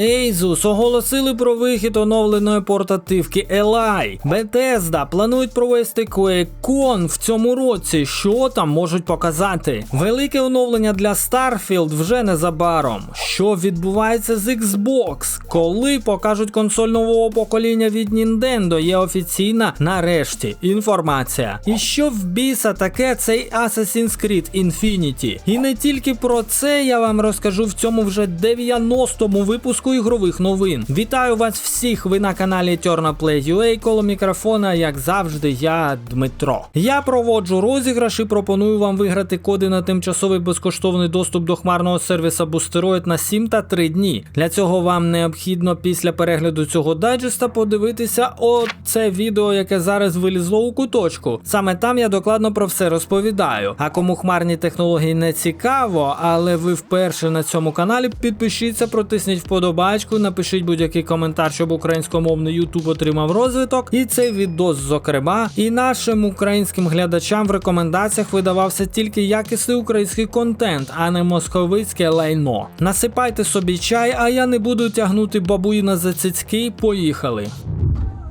Asus оголосили про вихід оновленої портативки Eli. Bethesda планують провести QuakeCon в цьому році. Що там можуть показати? Велике оновлення для Starfield вже незабаром. Що відбувається з Xbox? Коли покажуть консоль нового покоління від Nintendo, є офіційна нарешті інформація. І що в біса таке цей Assassin's Creed Infinity? І не тільки про це я вам розкажу в цьому вже 90-му випуску ігрових новин. Вітаю вас всіх! Ви на каналі TurnaPlay.ua, коло мікрофона, як завжди, я Дмитро. Я проводжу розіграш і пропоную вам виграти коди на тимчасовий безкоштовний доступ до хмарного сервіса Boosteroid на 7 та 3 дні. Для цього вам необхідно після перегляду цього дайджеста подивитися оце відео, яке зараз вилізло у куточку. Саме там я докладно про все розповідаю. А кому хмарні технології не цікаво, але ви вперше на цьому каналі, підпишіться, протисніть вподобачку, напишіть будь-який коментар, щоб українськомовний Ютуб отримав розвиток. І цей відос, зокрема, і нашим українським глядачам в рекомендаціях видавався тільки якісний український контент, а не московицьке лайно. Насипайте собі чай, а я не буду тягнути бабуїна за цицьки. Поїхали.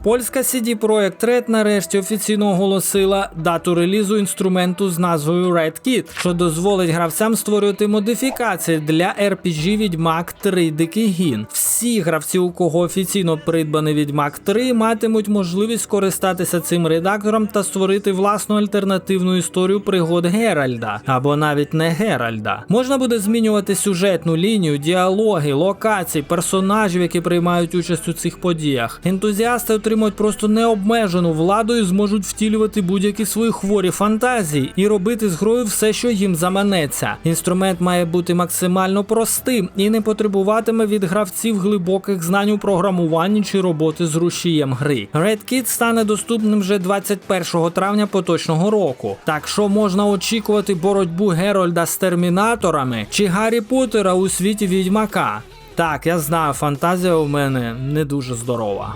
Польська CD Projekt Red нарешті офіційно оголосила дату релізу інструменту з назвою Red Kit, що дозволить гравцям створювати модифікації для RPG Відьмак 3 Дикий Гін. Всі гравці, у кого офіційно придбаний Відьмак 3, матимуть можливість скористатися цим редактором та створити власну альтернативну історію пригод Геральда або навіть не Геральда. Можна буде змінювати сюжетну лінію, діалоги, локації, персонажів, які приймають участь у цих подіях. Ентузіасти отримують просто необмежену владу і зможуть втілювати будь-які свої хворі фантазії і робити з грою все, що їм заманеться. Інструмент має бути максимально простим і не потребуватиме від гравців глибоких знань у програмуванні чи роботи з рушієм гри. Red Kit стане доступним вже 21 травня поточного року. Так що можна очікувати боротьбу Герольда з термінаторами чи Гаррі Поттера у світі відьмака. Так, я знаю, фантазія у мене не дуже здорова.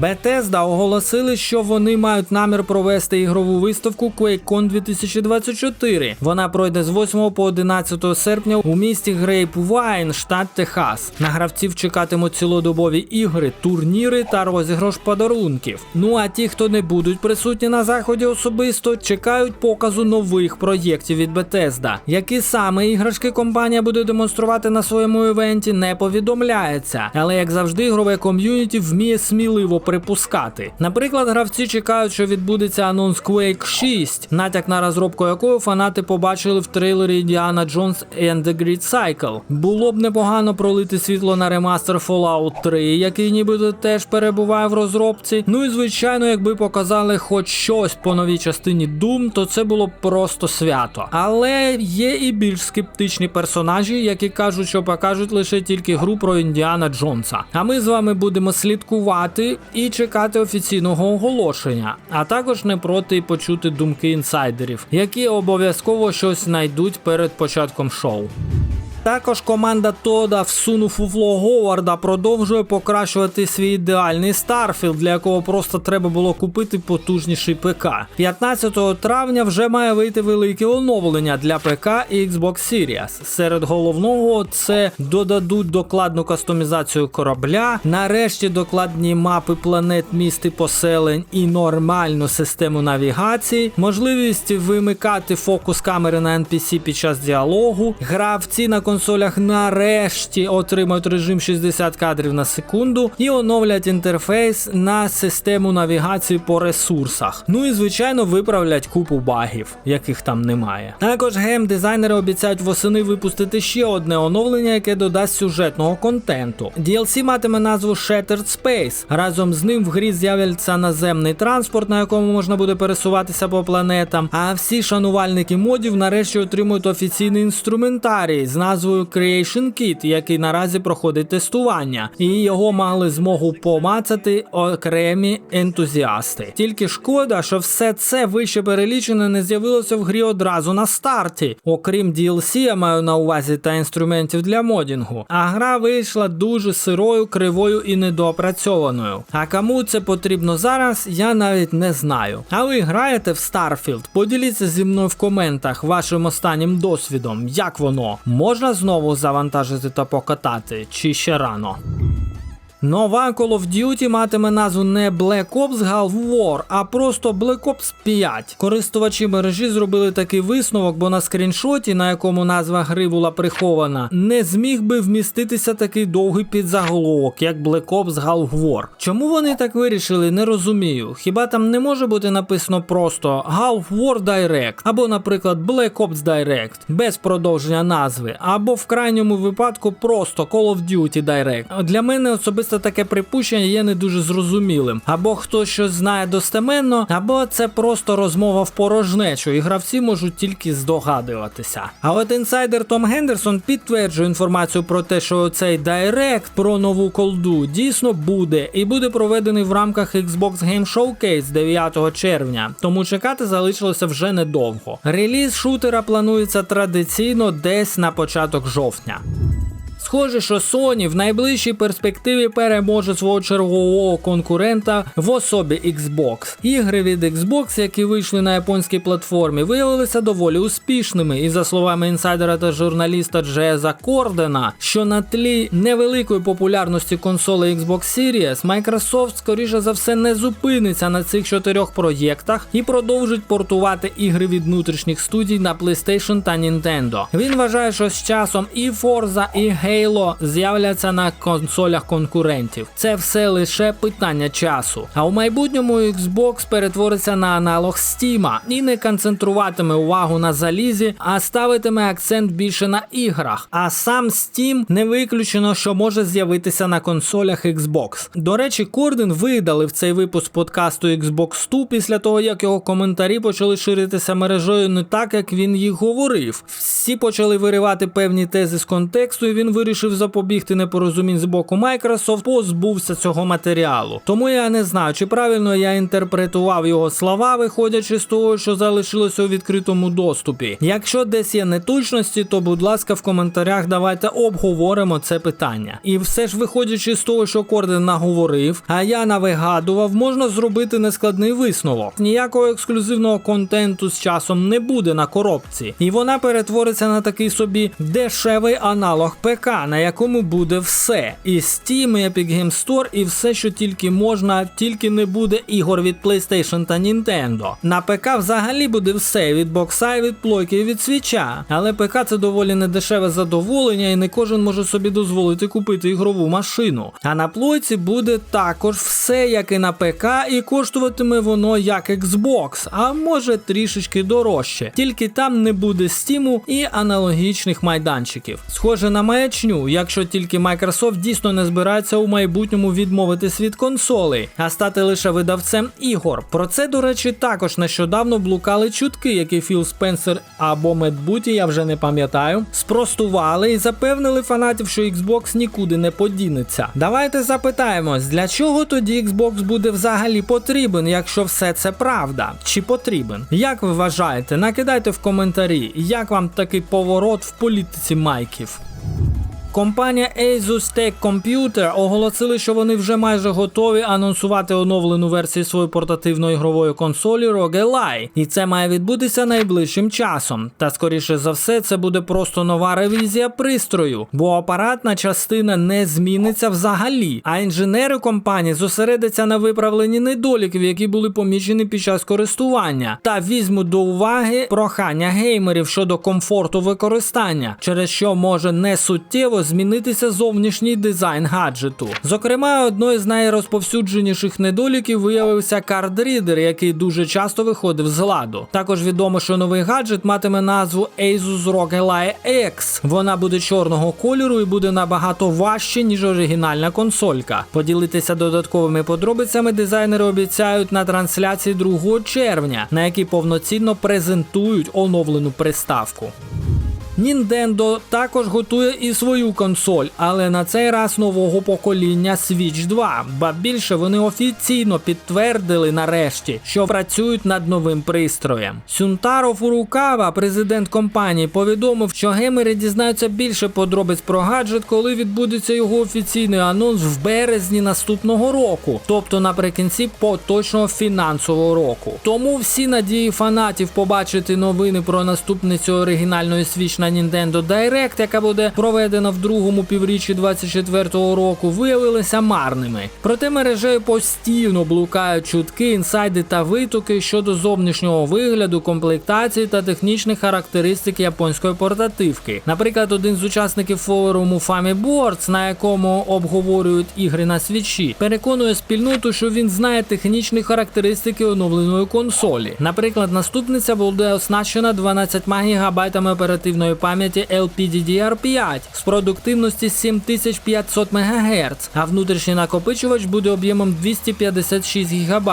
Bethesda оголосили, що вони мають намір провести ігрову виставку QuakeCon 2024. Вона пройде з 8 по 11 серпня у місті Грейпвайн, штат Техас. На гравців чекатимуть цілодобові ігри, турніри та розіграш подарунків. Ну а ті, хто не будуть присутні на заході особисто, чекають показу нових проєктів від Bethesda. Які саме іграшки компанія буде демонструвати на своєму івенті, не повідомляється. Але як завжди, ігрове ком'юніті вміє сміливо припускати. Наприклад, гравці чекають, що відбудеться анонс Quake 6, натяк на розробку якої фанати побачили в трейлері Indiana Jones and the Great Cycle. Було б непогано пролити світло на ремастер Fallout 3, який нібито теж перебуває в розробці. Ну і звичайно, якби показали хоч щось по новій частині Doom, то це було б просто свято. Але є і більш скептичні персонажі, які кажуть, що покажуть лише тільки гру про Індіана Джонса. А ми з вами будемо слідкувати і чекати офіційного оголошення, а також не проти почути думки інсайдерів, які обов'язково щось знайдуть перед початком шоу. Також команда Тода всунув у Фло Говарда продовжує покращувати свій ідеальний Старфілд, для якого просто треба було купити потужніший ПК. 15 травня вже має вийти велике оновлення для ПК і Xbox Series. Серед головного це додадуть докладну кастомізацію корабля, нарешті докладні мапи планет, міст і поселень і нормальну систему навігації, можливість вимикати фокус камери на NPC під час діалогу, гравці на консолях нарешті отримають режим 60 кадрів на секунду і оновлять інтерфейс на систему навігації по ресурсах. Ну і звичайно виправлять купу багів, яких там немає. Також геймдизайнери обіцяють восени випустити ще одне оновлення, яке додасть сюжетного контенту. DLC матиме назву Shattered Space. Разом з ним в грі з'явиться наземний транспорт, на якому можна буде пересуватися по планетам. А всі шанувальники модів нарешті отримують офіційний інструментарій з назвою Creation Kit, який наразі проходить тестування, і його мали змогу помацати окремі ентузіасти. Тільки шкода, що все це вище перелічене не з'явилося в грі одразу на старті. Окрім DLC, я маю на увазі та інструментів для модінгу. А гра вийшла дуже сирою, кривою і недоопрацьованою. А кому це потрібно зараз, я навіть не знаю. А ви граєте в Starfield? Поділіться зі мною в коментах вашим останнім досвідом, як воно можна знову завантажити та покатати, чи ще рано? Нова Call of Duty матиме назву не Black Ops Gulf War, а просто Black Ops 5. Користувачі мережі зробили такий висновок, бо на скріншоті, на якому назва гри була прихована, не зміг би вміститися такий довгий підзаголовок, як Black Ops Gulf War. Чому вони так вирішили, не розумію. Хіба там не може бути написано просто Gulf War Direct, або, наприклад, Black Ops Direct, без продовження назви, або в крайньому випадку просто Call of Duty Direct. Для мене особисто таке припущення є не дуже зрозумілим. Або хтось щось знає достеменно, або це просто розмова в порожнечу, і гравці можуть тільки здогадуватися. А от інсайдер Том Гендерсон підтверджує інформацію про те, що цей дайрект про нову колду дійсно буде і буде проведений в рамках Xbox Game Showcase 9 червня. Тому чекати залишилося вже недовго. Реліз шутера планується традиційно десь на початок жовтня. Схоже, що Sony в найближчій перспективі переможе свого чергового конкурента в особі Xbox. Ігри від Xbox, які вийшли на японській платформі, виявилися доволі успішними. І за словами інсайдера та журналіста Джеза Кордена, що на тлі невеликої популярності консолей Xbox Series, Microsoft, скоріше за все, не зупиниться на цих чотирьох проєктах і продовжить портувати ігри від внутрішніх студій на PlayStation та Nintendo. Він вважає, що з часом і Forza, і Halo з'являться на консолях конкурентів. Це все лише питання часу. А у майбутньому Xbox перетвориться на аналог Steam і не концентруватиме увагу на залізі, а ставитиме акцент більше на іграх. А сам Steam не виключено, що може з'явитися на консолях Xbox. До речі, Корден видалив цей випуск подкасту Xbox 2 після того, як його коментарі почали ширитися мережею не так, як він їх говорив. Всі почали виривати певні тези з контексту, і він вирішив запобігти непорозумінь з боку Microsoft, позбувся цього матеріалу. Тому я не знаю, чи правильно я інтерпретував його слова, виходячи з того, що залишилося у відкритому доступі. Якщо десь є неточності, то будь ласка, в коментарях давайте обговоримо це питання. І все ж виходячи з того, що Корден наговорив, а я навигадував, можна зробити нескладний висновок. Ніякого ексклюзивного контенту з часом не буде на коробці, і вона перетвориться на такий собі дешевий аналог ПК, на якому буде все. І Steam, і Epic Games Store, і все, що тільки можна, тільки не буде ігор від PlayStation та Nintendo. На ПК взагалі буде все від бокса, і від плойки, і від свіча. Але ПК це доволі недешеве задоволення, і не кожен може собі дозволити купити ігрову машину. А на плойці буде також все, як і на ПК, і коштуватиме воно як Xbox, а може трішечки дорожче. Тільки там не буде стіму і аналогічних майданчиків. Схоже на маячню, якщо тільки Microsoft дійсно не збирається у майбутньому відмовитись від консолей, а стати лише видавцем ігор. Про це, до речі, також нещодавно блукали чутки, які Філ Спенсер або Медбуті, я вже не пам'ятаю, спростували і запевнили фанатів, що Xbox нікуди не подінеться. Давайте запитаємось, для чого тоді Xbox буде взагалі потрібен, якщо все це правда? Чи потрібен? Як ви вважаєте? Накидайте в коментарі, як вам такий поворот в політиці майків. Компанія Asus Tech Computer оголосили, що вони вже майже готові анонсувати оновлену версію своєї портативної ігрової консолі ROG Ally. І це має відбутися найближчим часом. Та скоріше за все, це буде просто нова ревізія пристрою, бо апаратна частина не зміниться взагалі. А інженери компанії зосередяться на виправленні недоліків, які були помічені під час користування, та візьмуть до уваги прохання геймерів щодо комфорту використання, через що може не суттєво змінитися зовнішній дизайн гаджету. Зокрема, одною з найрозповсюдженіших недоліків виявився кардрідер, який дуже часто виходив з ладу. Також відомо, що новий гаджет матиме назву Asus ROG Ally X. Вона буде чорного кольору і буде набагато важче, ніж оригінальна консолька. Поділитися додатковими подробицями дизайнери обіцяють на трансляції 2 червня, на якій повноцінно презентують оновлену приставку. Nintendo також готує і свою консоль, але на цей раз нового покоління Switch 2. Ба більше вони офіційно підтвердили нарешті, що працюють над новим пристроєм. Сюнтаро Фурукава, президент компанії, повідомив, що геймери дізнаються більше подробиць про гаджет, коли відбудеться його офіційний анонс в березні наступного року, тобто наприкінці поточного фінансового року. Тому всі надії фанатів побачити новини про наступницю оригінальної Switch на Nintendo Direct, яка буде проведена в другому півріччі 24-го року, виявилися марними. Проте мережею постійно блукають чутки, інсайди та витоки щодо зовнішнього вигляду, комплектації та технічних характеристик японської портативки. Наприклад, один з учасників форуму Boards, на якому обговорюють ігри на свічі, переконує спільноту, що він знає технічні характеристики оновленої консолі. Наприклад, наступниця буде оснащена 12 ГБ оперативної пам'яті LPDDR5 з продуктивності 7500 МГц, а внутрішній накопичувач буде об'ємом 256 ГБ.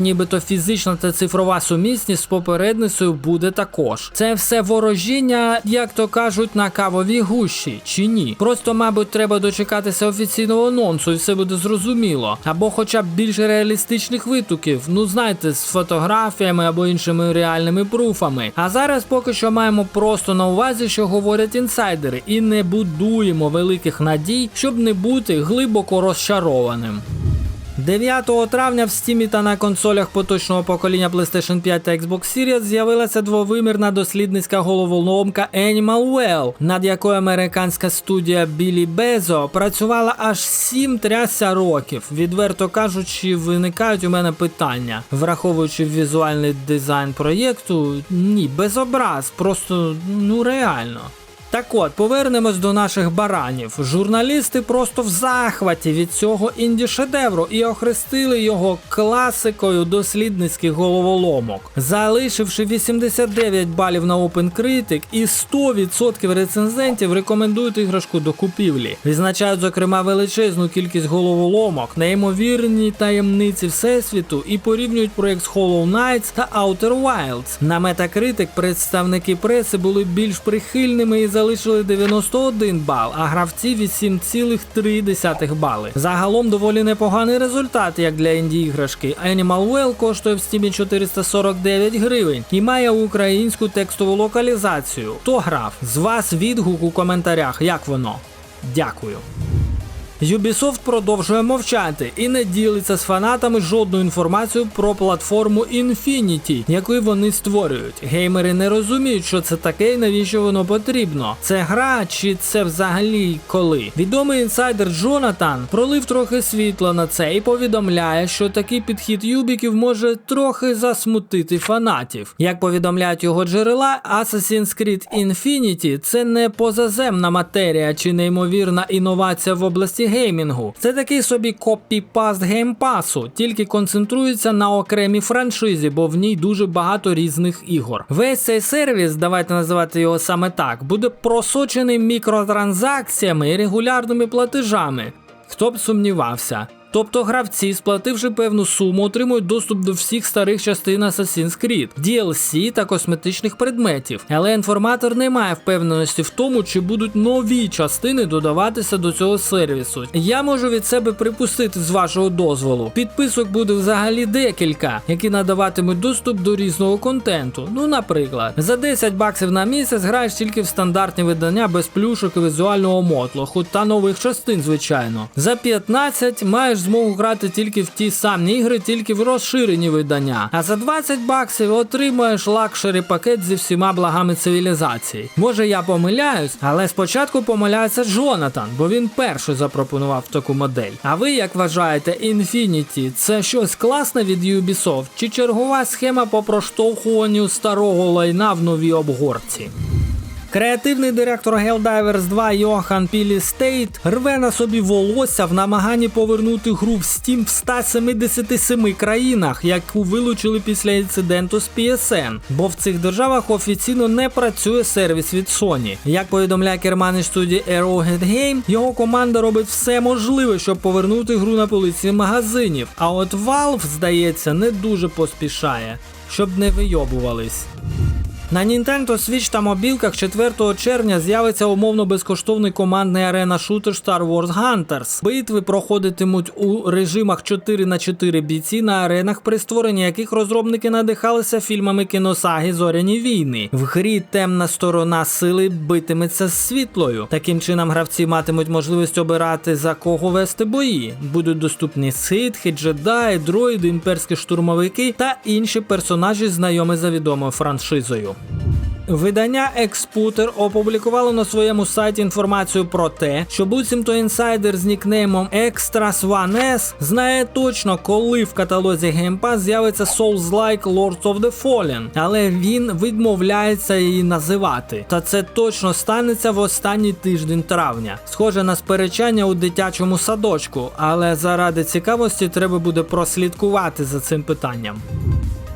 Нібито фізична та цифрова сумісність з попередницею буде також. Це все ворожіння, як то кажуть, на кавовій гущі, чи ні? Просто, мабуть, треба дочекатися офіційного анонсу і все буде зрозуміло. Або хоча б більш реалістичних витоків, ну знаєте, з фотографіями або іншими реальними пруфами. А зараз поки що маємо просто на увазі, що говорять інсайдери, і не будуємо великих надій, щоб не бути глибоко розчарованим. 9 травня в стімі та на консолях поточного покоління PlayStation 5 та Xbox Series з'явилася двовимірна дослідницька головоломка Animal Well, над якою американська студія Білі Безо працювала аж 7 трясся років. Відверто кажучи, виникають у мене питання. Враховуючи візуальний дизайн проєкту, ні, без образ, просто ну реально. Так от, повернемось до наших баранів. Журналісти просто в захваті від цього інді-шедевру і охрестили його класикою дослідницьких головоломок, залишивши 89 балів на OpenCritic і 100% рецензентів рекомендують іграшку до купівлі. Відзначають, зокрема, величезну кількість головоломок, неймовірні таємниці всесвіту і порівнюють проєкт з Hollow Knights та Outer Wilds. На Metacritic представники преси були більш прихильними і залишили 91 бал, а гравці 8,3 бали. Загалом доволі непоганий результат, як для інді іграшки. Animal Well коштує в стімі 449 гривень і має українську текстову локалізацію. Хто грав? З вас відгук у коментарях, як воно. Дякую. Ubisoft продовжує мовчати і не ділиться з фанатами жодною інформацією про платформу Infinity, яку вони створюють. Геймери не розуміють, що це таке і навіщо воно потрібно. Це гра чи це взагалі коли? Відомий інсайдер Джонатан пролив трохи світла на це і повідомляє, що такий підхід юбіків може трохи засмутити фанатів. Як повідомляють його джерела, Assassin's Creed Infinity це не позаземна матерія чи неймовірна інновація в області геймінгу. Це такий собі копіпаст геймпасу, тільки концентрується на окремій франшизі, бо в ній дуже багато різних ігор. Весь цей сервіс, давайте називати його саме так, буде просочений мікротранзакціями і регулярними платежами. Хто б сумнівався. Тобто гравці, сплативши певну суму, отримують доступ до всіх старих частин Assassin's Creed, DLC та косметичних предметів. Але інформатор не має впевненості в тому, чи будуть нові частини додаватися до цього сервісу. Я можу від себе припустити з вашого дозволу. Підписок буде взагалі декілька, які надаватимуть доступ до різного контенту. Ну, наприклад, за 10 баксів на місяць граєш тільки в стандартні видання без плюшок і візуального мотлоху та нових частин, звичайно. За 15 маєш змогу грати тільки в ті самі ігри, тільки в розширені видання. А за 20 баксів отримуєш лакшері пакет зі всіма благами цивілізації. Може я помиляюсь, але спочатку помиляється Джонатан, бо він перший запропонував таку модель. А ви як вважаєте, Infinity це щось класне від Ubisoft чи чергова схема по проштовхуванню старого лайна в новій обгорці? Креативний директор Helldivers 2 Йохан Пілі Стейт рве на собі волосся в намаганні повернути гру в Steam в 177 країнах, яку вилучили після інциденту з PSN, бо в цих державах офіційно не працює сервіс від Sony. Як повідомляє керманич студії Arrowhead Game, його команда робить все можливе, щоб повернути гру на полиці магазинів. А от Valve, здається, не дуже поспішає, щоб не вийобувались. На Nintendo Switch та мобілках 4 червня з'явиться умовно безкоштовний командний арена шутер Star Wars Hunters. Битви проходитимуть у режимах 4 на 4 бійці на аренах, при створенні яких розробники надихалися фільмами кіносаги Зоряні війни. В грі темна сторона сили битиметься з світлою. Таким чином гравці матимуть можливість обирати за кого вести бої. Будуть доступні ситхи, джедаї, дроїди, імперські штурмовики та інші персонажі, знайомі за відомою франшизою. Видання Експутер опублікувало на своєму сайті інформацію про те, що буцімто інсайдер з нікнеймом Extras One S знає точно, коли в каталозі Game Pass з'явиться Souls-like Lords of the Fallen, але він відмовляється її називати. Та це точно станеться в останній тиждень травня. Схоже на сперечання у дитячому садочку, але заради цікавості треба буде прослідкувати за цим питанням.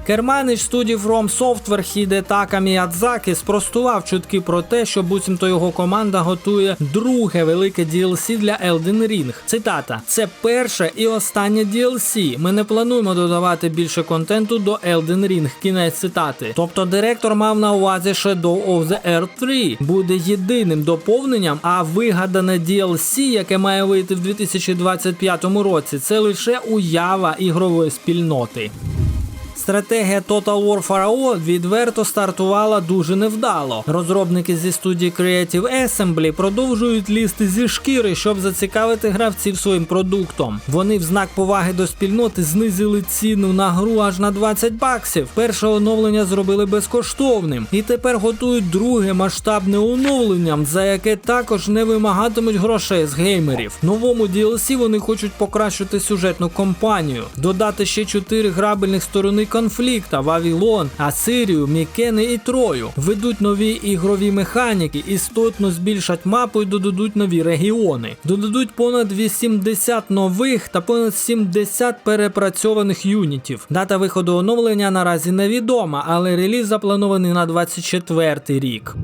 Керманич студії From Software Хідетака Міядзакі спростував чутки про те, що буцімто його команда готує друге велике DLC для Elden Ring. Цитата: це перше і останнє DLC. Ми не плануємо додавати більше контенту до Elden Ring. Кінець цитати. Тобто директор мав на увазі Shadow of the Earth 3 буде єдиним доповненням, а вигадане DLC, яке має вийти в 2025 році, це лише уява ігрової спільноти. Стратегія Total War Pharaoh відверто стартувала дуже невдало. Розробники зі студії Creative Assembly продовжують лізти зі шкіри, щоб зацікавити гравців своїм продуктом. Вони в знак поваги до спільноти знизили ціну на гру аж на 20 баксів. Перше оновлення зробили безкоштовним, і тепер готують друге масштабне оновлення, за яке також не вимагатимуть грошей з геймерів. Новому DLC вони хочуть покращити сюжетну кампанію, додати ще 4 грабельних сторони конфлікта Вавилон, Асирію, Мікени і Трою. Ведуть нові ігрові механіки, істотно збільшать мапу і додадуть нові регіони. Додадуть понад 80 нових та понад 70 перепрацьованих юнітів. Дата виходу оновлення наразі невідома, але реліз запланований на 24 рік.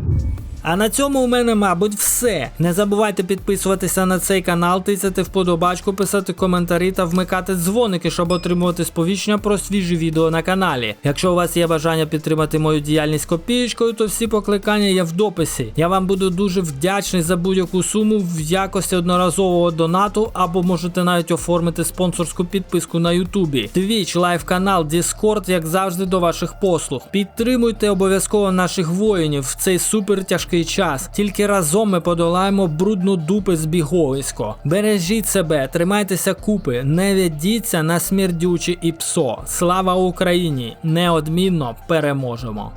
А на цьому у мене, мабуть, все. Не забувайте підписуватися на цей канал, тисяти вподобачку, писати коментарі та вмикати дзвоники, щоб отримувати сповіщення про свіжі відео на каналі. Якщо у вас є бажання підтримати мою діяльність копієчкою, то всі покликання є в дописі. Я вам буду дуже вдячний за будь-яку суму в якості одноразового донату, або можете навіть оформити спонсорську підписку на Ютубі. Twitch, лайв канал, Discord, як завжди, до ваших послуг. Підтримуйте обов'язково наших воїнів в цей супер тяжкий час. Тільки разом ми подолаємо брудну дупи з біговисько. Бережіть себе, тримайтеся купи, не ведіться на смердючі і псо. Слава Україні! Неодмінно переможемо!